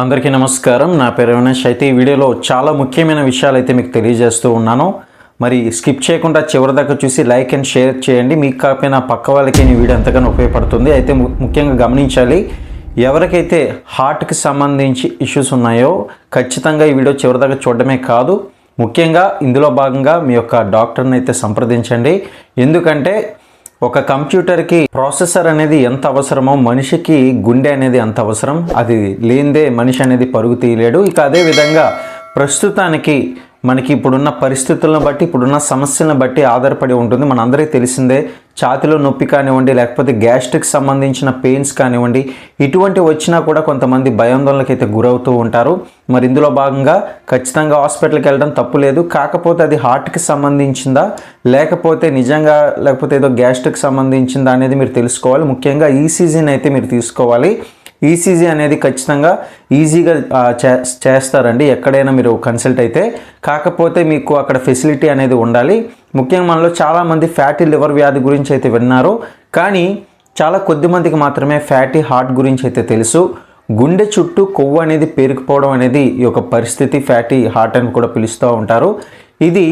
అందరికీ నమస్కారం. నా పేరు అవినాష్ అయితే ఈ వీడియోలో చాలా ముఖ్యమైన విషయాలు అయితే మీకు తెలియజేస్తూ ఉన్నాను. మరి స్కిప్ చేయకుండా చివరి దాకా చూసి లైక్ అండ్ షేర్ చేయండి. మీకు కాకపోయినా పక్క వాళ్ళకి ఈ వీడియో ఎంతగానో ఉపయోగపడుతుంది. అయితే ముఖ్యంగా గమనించాలి ఎవరికైతే హార్ట్కి సంబంధించి ఇష్యూస్ ఉన్నాయో ఖచ్చితంగా ఈ వీడియో చివరి దాకా చూడడమే కాదు. ముఖ్యంగా ఇందులో భాగంగా మీ యొక్క డాక్టర్ని అయితే సంప్రదించండి. ఎందుకంటే ఒక కంప్యూటర్కి ప్రాసెసర్ అనేది ఎంత అవసరమో మనిషికి గుండె అనేది అంత అవసరం. అది లేనిదే మనిషి అనేది పరుగు తీయలేడు. ఇక అదే విధంగా ప్రస్తుతానికి మనకి ఇప్పుడున్న పరిస్థితులను బట్టి ఇప్పుడున్న సమస్యలను బట్టి ఆధారపడి ఉంటుంది. మనందరికీ తెలిసిందే ఛాతిలో నొప్పి కానివ్వండి లేకపోతే గ్యాస్ట్రిక్ సంబంధించిన పెయిన్స్ కానివ్వండి ఇటువంటి వచ్చినా కూడా కొంతమంది భయాందోళనకి అయితే గురవుతూ ఉంటారు. మరి ఇందులో భాగంగా ఖచ్చితంగా హాస్పిటల్కి వెళ్ళడం తప్పు లేదు. కాకపోతే అది హార్ట్కి సంబంధించిందా లేకపోతే నిజంగా లేకపోతే ఏదో గ్యాస్ట్రిక్ సంబంధించిందా అనేది మీరు తెలుసుకోవాలి. ముఖ్యంగా ఈసీజీని అయితే మీరు తీసుకోవాలి. ఈసీజీ అనేది ఖచ్చితంగా ఈజీగా చేస్తారండి. ఎక్కడైనా మీరు కన్సల్ట్ అయితే. కాకపోతే మీకు అక్కడ ఫెసిలిటీ అనేది ఉండాలి. ముఖ్యంగా మనలో చాలామంది ఫ్యాటీ లివర్ వ్యాధి గురించి అయితే విన్నారు. కానీ చాలా కొద్ది మందికి మాత్రమే ఫ్యాటీ హార్ట్ గురించి అయితే తెలుసు. గుండె చుట్టూ కొవ్వు అనేది పేరుకుపోవడం అనేది ఈ యొక్క పరిస్థితి ఫ్యాటీ హార్ట్ అని కూడా పిలుస్తూ ఉంటారు. ఇది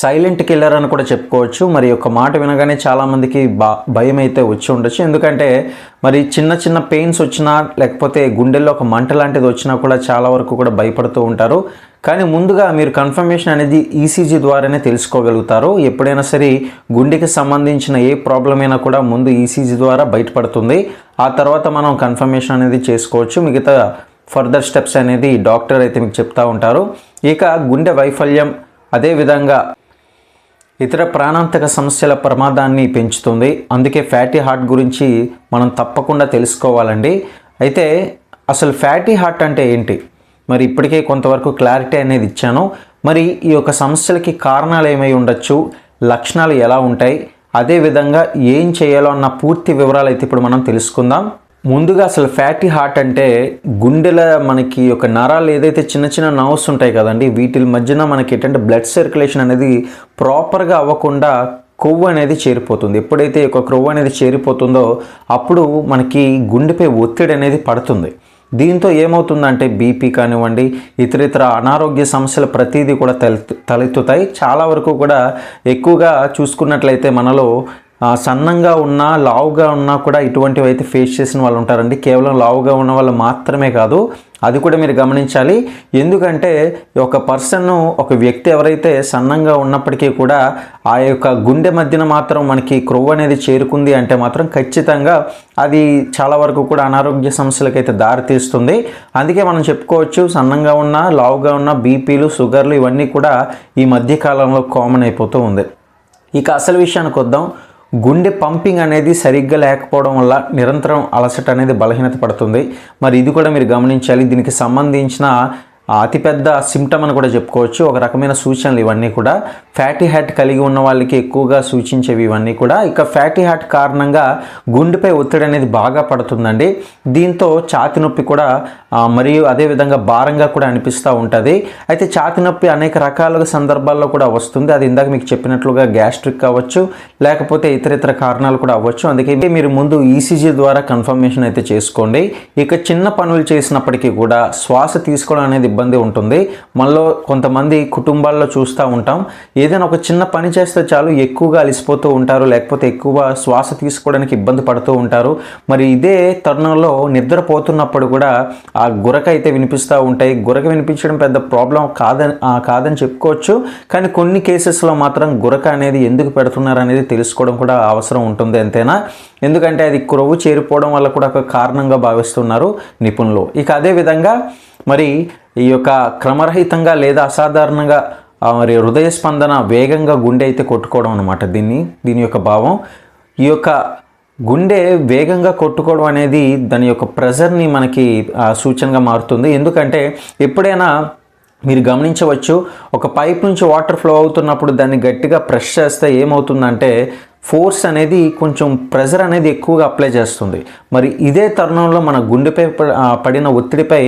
సైలెంట్ కిల్లర్ అని కూడా చెప్పుకోవచ్చు. మరి ఒక మాట వినగానే చాలామందికి బా భయం అయితే వచ్చి ఉండొచ్చు. ఎందుకంటే మరి చిన్న చిన్న పెయిన్స్ వచ్చినా లేకపోతే గుండెల్లో ఒక మంట లాంటిది వచ్చినా కూడా చాలా వరకు కూడా భయపడుతూ ఉంటారు. కానీ ముందుగా మీరు కన్ఫర్మేషన్ అనేది ఈసీజీ ద్వారానే తెలుసుకోగలుగుతారు. ఎప్పుడైనా సరే గుండెకి సంబంధించిన ఏ ప్రాబ్లం అయినా కూడా ముందు ఈసీజీ ద్వారా బయటపడుతుంది. ఆ తర్వాత మనం కన్ఫర్మేషన్ అనేది చేసుకోవచ్చు. మిగతా ఫర్దర్ స్టెప్స్ అనేది డాక్టర్ అయితే మీకు చెప్తూ ఉంటారు. ఇక గుండె వైఫల్యం అదేవిధంగా ఇతర ప్రాణాంతక సమస్యల ప్రమాదాన్ని పెంచుతుంది. అందుకే ఫ్యాటీ హార్ట్ గురించి మనం తప్పకుండా తెలుసుకోవాలండి. అయితే అసలు ఫ్యాటీ హార్ట్ అంటే ఏంటి? మరి ఇప్పటికే కొంతవరకు క్లారిటీ అనేది ఇచ్చాను. మరి ఈ యొక్క సమస్యలకి కారణాలు ఏమై ఉండొచ్చు? లక్షణాలు ఎలా ఉంటాయి? అదేవిధంగా ఏం చేయాలో అన్న పూర్తి వివరాలు అయితే ఇప్పుడు మనం తెలుసుకుందాం. ముందుగా అసలు ఫ్యాటీ హార్ట్ అంటే గుండెల మనకి ఒక నరాలు ఏదైతే చిన్న చిన్న నర్వ్స్ ఉంటాయి కదండి వీటి మధ్యన మనకి ఏంటంటే బ్లడ్ సర్క్యులేషన్ అనేది ప్రాపర్గా అవ్వకుండా కొవ్వు అనేది చేరిపోతుంది. ఎప్పుడైతే ఒక క్రొవ్వు అనేది చేరిపోతుందో అప్పుడు మనకి గుండెపై ఒత్తిడి అనేది పడుతుంది. దీంతో ఏమవుతుందంటే బీపీ కానివ్వండి ఇతర ఇతర అనారోగ్య సమస్యలు ప్రతిదీ కూడా తలెత్తు తలెత్తుతాయి. చాలా వరకు కూడా ఎక్కువగా చూసుకున్నట్లయితే మనలో సన్నంగా ఉన్నా లావుగా ఉన్నా కూడా ఇటువంటివి అయితే ఫేస్ చేసిన వాళ్ళు ఉంటారండి. కేవలం లావుగా ఉన్న వాళ్ళు మాత్రమే కాదు అది కూడా మీరు గమనించాలి. ఎందుకంటే ఒక పర్సన్ ఒక వ్యక్తి ఎవరైతే సన్నంగా ఉన్నప్పటికీ కూడా ఆ యొక్క గుండె మధ్యన మాత్రం మనకి క్రొవ్వు అనేది చేరుకుంది అంటే మాత్రం ఖచ్చితంగా అది చాలా వరకు కూడా అనారోగ్య సమస్యలకైతే దారితీస్తుంది అందుకే మనం చెప్పుకోవచ్చు సన్నంగా ఉన్న లావుగా ఉన్న బీపీలు షుగర్లు ఇవన్నీ కూడా ఈ మధ్య కాలంలో కామన్ అయిపోతూ ఉంది. ఇక అసలు విషయానికి వద్దాం. గుండె పంపింగ్ అనేది సరిగ్గా లేకపోవడం వల్ల నిరంతరం అలసట అనేది బలహీనత పడుతుంది. మరి ఇది కూడా మీరు గమనించాలి. దీనికి సంబంధించిన అతిపెద్ద సిమ్టమ్ అని కూడా చెప్పుకోవచ్చు. ఒక రకమైన సూచనలు ఇవన్నీ కూడా. ఫ్యాటీ హ్యాట్ కలిగి ఉన్న వాళ్ళకి ఎక్కువగా సూచించేవి ఇవన్నీ కూడా. ఇక ఫ్యాటీ హ్యాట్ కారణంగా గుండెపై ఒత్తిడి అనేది బాగా పడుతుందండి. దీంతో ఛాతి నొప్పి కూడా మరియు అదేవిధంగా భారంగా కూడా అనిపిస్తూ ఉంటుంది. అయితే ఛాతి నొప్పి అనేక రకాల సందర్భాల్లో కూడా వస్తుంది. అది ఇందాక మీకు చెప్పినట్లుగా గ్యాస్ట్రిక్ కావచ్చు లేకపోతే ఇతర ఇతర కారణాలు కూడా అవ్వచ్చు. అందుకే మీరు ముందు ఈసీజీ ద్వారా కన్ఫర్మేషన్ అయితే చేసుకోండి. ఇక చిన్న పనులు చేసినప్పటికీ కూడా శ్వాస తీసుకోవడం అనేది ఇబ్బంది ఉంటుంది. మనలో కొంతమంది కుటుంబాల్లో చూస్తూ ఉంటాం. ఏదైనా ఒక చిన్న పని చేస్తే చాలు ఎక్కువగా అలసిపోతూ ఉంటారు. లేకపోతే ఎక్కువ శ్వాస తీసుకోవడానికి ఇబ్బంది పడుతూ ఉంటారు. మరి ఇదే తరుణంలో నిద్రపోతున్నప్పుడు కూడా ఆ గురక అయితే వినిపిస్తూ ఉంటాయి. గురక వినిపించడం పెద్ద ప్రాబ్లం కాదని కాదని చెప్పుకోవచ్చు. కానీ కొన్ని కేసెస్లో మాత్రం గురక అనేది ఎందుకు పెడుతున్నారు అనేది తెలుసుకోవడం కూడా అవసరం ఉంటుంది అంతేనా? ఎందుకంటే అది క్రొవ్వు చేరిపోవడం వల్ల కూడా ఒక కారణంగా భావిస్తున్నారు నిపుణులు. ఇక అదే విధంగా మరి ఈ యొక్క క్రమరహితంగా లేదా అసాధారణంగా మరి హృదయ స్పందన వేగంగా గుండె అయితే కొట్టుకోవడం అనమాట దీన్ని దీని యొక్క భావం. ఈ యొక్క గుండె వేగంగా కొట్టుకోవడం అనేది దాని యొక్క ప్రెజర్ని మనకి సూచనగా మారుతుంది. ఎందుకంటే ఎప్పుడైనా మీరు గమనించవచ్చు ఒక పైప్ నుంచి వాటర్ ఫ్లో అవుతున్నప్పుడు దాన్ని గట్టిగా ప్రెస్ చేస్తే ఏమవుతుందంటే ఫోర్స్ అనేది కొంచెం ప్రెజర్ అనేది ఎక్కువగా అప్లై చేస్తుంది. మరి ఇదే తరుణంలో మన గుండెపై పడిన ఒత్తిడిపై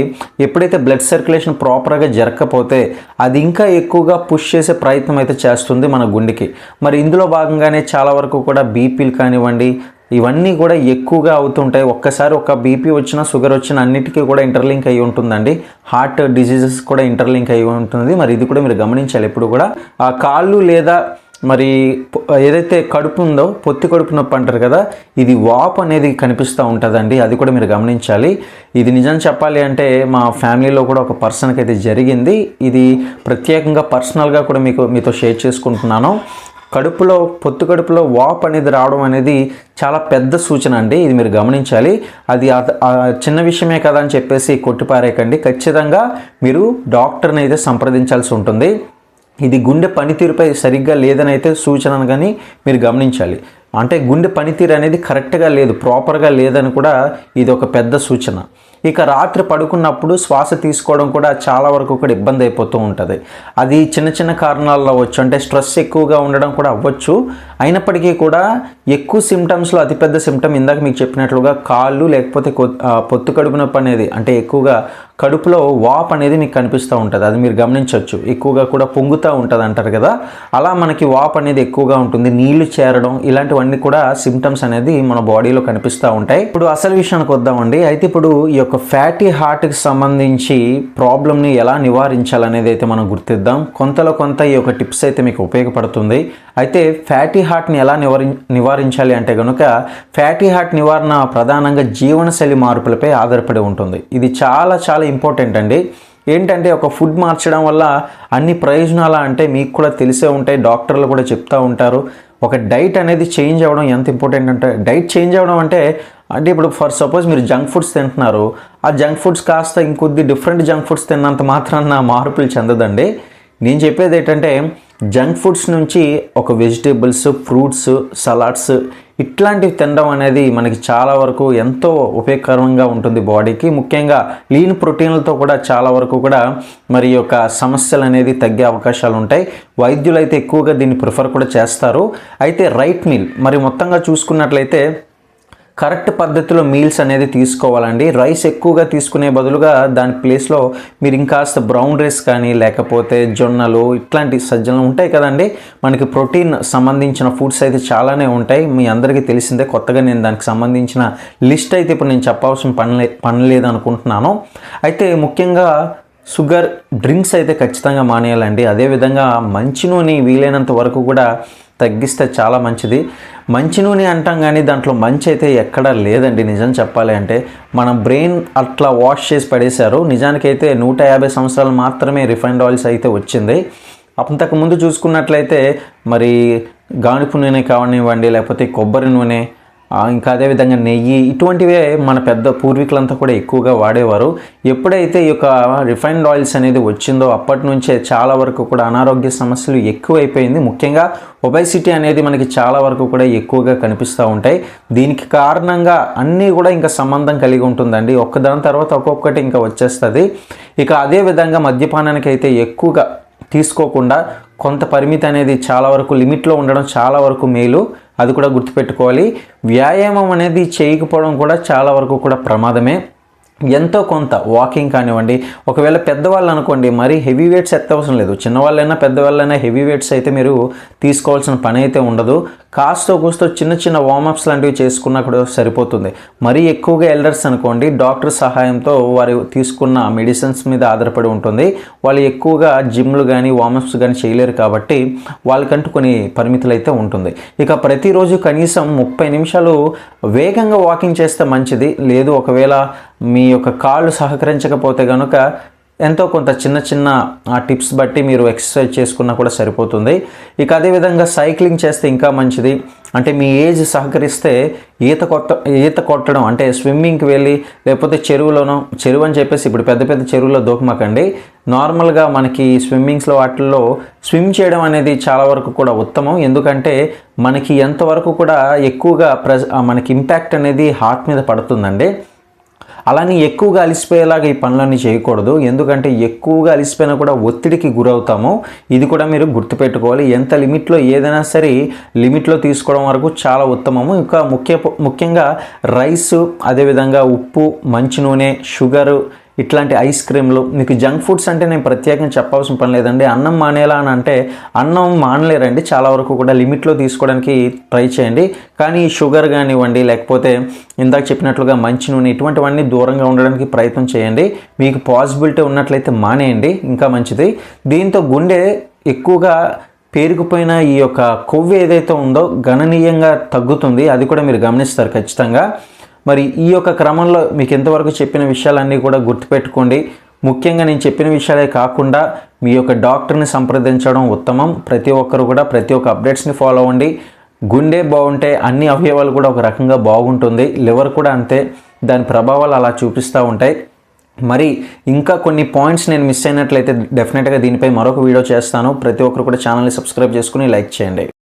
ఎప్పుడైతే బ్లడ్ సర్క్యులేషన్ ప్రాపర్గా జరగకపోతే అది ఇంకా ఎక్కువగా పుష్ చేసే ప్రయత్నం అయితే చేస్తుంది మన గుండెకి. మరి ఇందులో భాగంగానే చాలా వరకు కూడా బీపీలు కానివ్వండి ఇవన్నీ కూడా ఎక్కువగా అవుతుంటాయి. ఒక్కసారి ఒక బీపీ వచ్చినా షుగర్ వచ్చినా అన్నిటికీ కూడా ఇంటర్లింక్ అయి ఉంటుందండి. హార్ట్ డిసీజెస్ కూడా ఇంటర్లింక్ అయి ఉంటుంది మరి ఇది కూడా మీరు గమనించాలి. ఎప్పుడు కూడా ఆ కాళ్ళు లేదా మరి ఏదైతే కడుపు ఉందో పొత్తి కడుపు నొప్పి అంటారు కదా ఇది వాప్ అనేది కనిపిస్తూ ఉంటుందండి. అది కూడా మీరు గమనించాలి. ఇది నిజం చెప్పాలి అంటే మా ఫ్యామిలీలో కూడా ఒక పర్సన్కి అయితే జరిగింది. ఇది ప్రత్యేకంగా పర్సనల్గా కూడా మీకు మీతో షేర్ చేసుకుంటున్నాను. కడుపులో పొత్తు కడుపులో వాప్ అనేది రావడం అనేది చాలా పెద్ద సూచన అండి. ఇది మీరు గమనించాలి. అది చిన్న విషయమే కదా అని చెప్పేసి కొట్టిపారేకండి ఖచ్చితంగా మీరు డాక్టర్ని అయితే సంప్రదించాల్సి ఉంటుంది. ఇది గుండె పనితీరుపై సరిగ్గా లేదనైతే సూచనను కానీ మీరు గమనించాలి. అంటే గుండె పనితీరు అనేది కరెక్ట్గా లేదు ప్రాపర్గా లేదని కూడా ఇది ఒక పెద్ద సూచన. ఇక రాత్రి పడుకున్నప్పుడు శ్వాస తీసుకోవడం కూడా చాలా వరకు కూడా ఇబ్బంది అయిపోతూ ఉంటుంది. అది చిన్న చిన్న కారణాల్లో అవ్వచ్చు అంటే స్ట్రెస్ ఎక్కువగా ఉండడం కూడా అవ్వచ్చు. అయినప్పటికీ కూడా ఎక్కువ సిమ్టమ్స్లో అతిపెద్ద సిమ్టమ్ ఇందాక మీకు చెప్పినట్లుగా కాళ్ళు లేకపోతే పొత్తు కడుపు నొప్పి అనేది అంటే ఎక్కువగా కడుపులో వాప్ అనేది మీకు కనిపిస్తూ ఉంటుంది. అది మీరు గమనించవచ్చు ఎక్కువగా కూడా పొంగుతూ ఉంటుంది అంటారు కదా. అలా మనకి వాప్ అనేది ఎక్కువగా ఉంటుంది. నీళ్ళు చేరడం ఇలాంటివన్నీ కూడా సిమ్టమ్స్ అనేది మన బాడీలో కనిపిస్తూ ఉంటాయి. ఇప్పుడు అసలు విషయానికి వద్దామండి. అయితే ఇప్పుడు ఈ యొక్క ఫ్యాటీ హార్ట్కి సంబంధించి ప్రాబ్లమ్ని ఎలా నివారించాలనేది అయితే మనం గుర్తిద్దాం. కొంతలో కొంత ఈ యొక్క టిప్స్ అయితే మీకు ఉపయోగపడుతుంది. అయితే ఫ్యాటీ హార్ట్ని ఎలా నివారి నివారించాలి అంటే కనుక ఫ్యాటీ హార్ట్ నివారణ ప్రధానంగా జీవనశైలి మార్పులపై ఆధారపడి ఉంటుంది. ఇది చాలా చాలా ఇంపార్టెంట్ అండి ఏంటంటే ఒక ఫుడ్ మార్చడం వల్ల అన్ని ప్రయోజనాలు అంటే మీకు కూడా తెలిసే ఉంటాయి డాక్టర్లు కూడా చెప్తూ ఉంటారు. ఒక డైట్ అనేది చేంజ్ అవ్వడం ఎంత ఇంపార్టెంట్ అంటే డైట్ చేంజ్ అవ్వడం అంటే అంటే ఇప్పుడు ఫర్ సపోజ్ మీరు జంక్ ఫుడ్స్ తింటున్నారు ఆ జంక్ ఫుడ్స్ కాస్త ఇంకొద్ది డిఫరెంట్ జంక్ ఫుడ్స్ తిన్నంత మాత్రాన మార్పులు చెందదండి. నేను చెప్పేది ఏంటంటే జంక్ ఫుడ్స్ నుంచి ఒక వెజిటేబుల్స్ ఫ్రూట్స్ సలాడ్స్ ఇట్లాంటివి తినడం అనేది మనకి చాలా వరకు ఎంతో ఉపయోగకరంగా ఉంటుంది బాడీకి. ముఖ్యంగా లీన్ ప్రోటీన్లతో కూడా చాలా వరకు కూడా మరి యొక్క సమస్యలు అనేది తగ్గే అవకాశాలు ఉంటాయి. వైద్యులు అయితే ఎక్కువగా దీన్ని ప్రిఫర్ కూడా చేస్తారు. అయితే రైట్ మీల్ మరి మొత్తంగా చూసుకున్నట్లయితే కరెక్ట్ పద్ధతిలో మీల్స్ అనేది తీసుకోవాలండి. రైస్ ఎక్కువగా తీసుకునే బదులుగా దాని ప్లేస్లో మీరు ఇంకాస్త బ్రౌన్ రైస్ కానీ లేకపోతే జొన్నలు ఇట్లాంటి సజ్జలు ఉంటాయి కదండి. మనకి ప్రోటీన్ సంబంధించిన ఫుడ్స్ అయితే చాలానే ఉంటాయి. మీ అందరికీ తెలిసిందే కొత్తగా నేను దానికి సంబంధించిన లిస్ట్ అయితే ఇప్పుడు నేను చెప్పాల్సిన పనిలే పని లేదు అనుకుంటున్నాను అయితే ముఖ్యంగా షుగర్ డ్రింక్స్ అయితే ఖచ్చితంగా మానేయాలండి. అదేవిధంగా మంచి నూనె వీలైనంత వరకు కూడా తగ్గిస్తే చాలా మంచిది. మంచి నూనె అంటాం కానీ దాంట్లో మంచి అయితే ఎక్కడా లేదండి. నిజం చెప్పాలి అంటే మన బ్రెయిన్ అట్లా వాష్ చేసి పడేశారు. నిజానికైతే నూట యాభై సంవత్సరాలు మాత్రమే రిఫైన్డ్ ఆయిల్స్ అయితే వచ్చింది. అంతకుముందు చూసుకున్నట్లయితే మరి గానుపు నూనె కావనివ్వండి లేకపోతే కొబ్బరి నూనె ఇంకా అదేవిధంగా నెయ్యి ఇటువంటివే మన పెద్ద పూర్వీకులంతా కూడా ఎక్కువగా వాడేవారు. ఎప్పుడైతే ఈ యొక్క రిఫైన్డ్ ఆయిల్స్ అనేది వచ్చిందో అప్పటి నుంచే చాలా వరకు కూడా అనారోగ్య సమస్యలు ఎక్కువైపోయింది. ముఖ్యంగా ఒబైసిటీ అనేది మనకి చాలా వరకు కూడా ఎక్కువగా కనిపిస్తూ ఉంటాయి. దీనికి కారణంగా అన్నీ కూడా ఇంకా సంబంధం కలిగి ఉంటుందండి. ఒక్కదాని తర్వాత ఒక్కొక్కటి ఇంకా వచ్చేస్తుంది. ఇక అదే విధంగా మద్యపానానికి అయితే ఎక్కువగా తీసుకోకుండా కొంత పరిమితి అనేది చాలా వరకు లిమిట్లో ఉండడం చాలా వరకు మేలు. అది కూడా గుర్తుపెట్టుకోవాలి. వ్యాయామం అనేది చేయకపోవడం కూడా చాలా వరకు కూడా ప్రమాదమే. ఎంతో కొంత వాకింగ్ కానివ్వండి ఒకవేళ పెద్దవాళ్ళు అనుకోండి మరీ హెవీ వెయిట్స్ ఎత్తవసరం లేదు. చిన్నవాళ్ళైనా పెద్దవాళ్ళైనా హెవీ వెయిట్స్ అయితే మీరు తీసుకోవాల్సిన పని అయితే ఉండదు. కాస్తో కూస్తో చిన్న చిన్న వార్మప్స్ లాంటివి చేసుకున్నా కూడా సరిపోతుంది. మరీ ఎక్కువగా ఎల్డర్స్ అనుకోండి డాక్టర్ సహాయంతో వారు తీసుకున్న మెడిసిన్స్ మీద ఆధారపడి ఉంటుంది. వాళ్ళు ఎక్కువగా జిమ్లు కానీ వార్మప్స్ కానీ చేయలేరు కాబట్టి వాళ్ళకంటూ కొన్ని పరిమితులు అయితే ఉంటుంది. ఇక ప్రతిరోజు కనీసం ముప్పై నిమిషాలు వేగంగా వాకింగ్ చేస్తే మంచిది. లేదు ఒకవేళ మీ యొక్క కాళ్ళు సహకరించకపోతే కనుక ఎంతో కొంత చిన్న చిన్న ఆ టిప్స్ బట్టి మీరు ఎక్సర్సైజ్ చేసుకున్నా కూడా సరిపోతుంది. ఇక అదేవిధంగా సైక్లింగ్ చేస్తే ఇంకా మంచిది. అంటే మీ ఏజ్ సహకరిస్తే ఈత కొట్ట ఈత కొట్టడం అంటే స్విమ్మింగ్కి వెళ్ళి లేకపోతే చెరువులోనో చెరువు అని చెప్పేసి ఇప్పుడు పెద్ద పెద్ద చెరువులో దూకమాకండి. నార్మల్గా మనకి స్విమ్మింగ్స్లో వాటిల్లో స్విమ్ చేయడం అనేది చాలా వరకు కూడా ఉత్తమం. ఎందుకంటే మనకి ఎంతవరకు కూడా ఎక్కువగా ప్రెజ మనకి ఇంపాక్ట్ అనేది హార్ట్ మీద పడుతుందండి. అలానే ఎక్కువగా అలిసిపోయేలాగా ఈ పనులన్నీ చేయకూడదు. ఎందుకంటే ఎక్కువగా అలిసిపోయినా కూడా ఒత్తిడికి గురవుతాము. ఇది కూడా మీరు గుర్తుపెట్టుకోవాలి. ఎంత లిమిట్లో ఏదైనా సరే లిమిట్లో తీసుకోవడం వరకు చాలా ఉత్తమము. ఇంకా ముఖ్య ముఖ్యంగా రైస్ అదేవిధంగా ఉప్పు మంచి నూనె షుగరు ఇట్లాంటి ఐస్ క్రీమ్లు మీకు జంక్ ఫుడ్స్ అంటే నేను ప్రత్యేకంగా చెప్పాల్సిన పని లేదండి. అన్నం మానేలా అని అంటే అన్నం మానలేరండి. చాలా వరకు కూడా లిమిట్లో తీసుకోవడానికి ట్రై చేయండి. కానీ షుగర్ కానివ్వండి లేకపోతే ఇందాక చెప్పినట్లుగా మంచి నూనె ఇటువంటివన్నీ దూరంగా ఉండడానికి ప్రయత్నం చేయండి. మీకు పాసిబిలిటీ ఉన్నట్లయితే మానేయండి. ఇంకా మంచిది. దీంతో గుండె ఎక్కువగా పేరుకుపోయిన ఈ యొక్క కొవ్వు ఏదైతే ఉందో గణనీయంగా తగ్గుతుంది. అది కూడా మీరు గమనిస్తారు ఖచ్చితంగా. మరి ఈ యొక్క క్రమంలో మీకు ఎంతవరకు చెప్పిన విషయాలన్నీ కూడా గుర్తుపెట్టుకోండి. ముఖ్యంగా నేను చెప్పిన విషయాలే కాకుండా మీ యొక్క డాక్టర్ని సంప్రదించడం ఉత్తమం. ప్రతి ఒక్కరు కూడా ప్రతి ఒక్క అప్డేట్స్ని ఫాలో అవ్వండి. గుండె బాగుంటే అన్ని అవయవాలు కూడా ఒక రకంగా బాగుంటుంది. లివర్ కూడా అంతే. దాని ప్రభావాలు అలా చూపిస్తూ ఉంటాయి. మరి ఇంకా కొన్ని పాయింట్స్ నేను మిస్ అయినట్లయితే డెఫినెట్గా దీనిపై మరొక వీడియో చేస్తాను. ప్రతి ఒక్కరు కూడా ఛానల్ని సబ్స్క్రైబ్ చేసుకుని లైక్ చేయండి.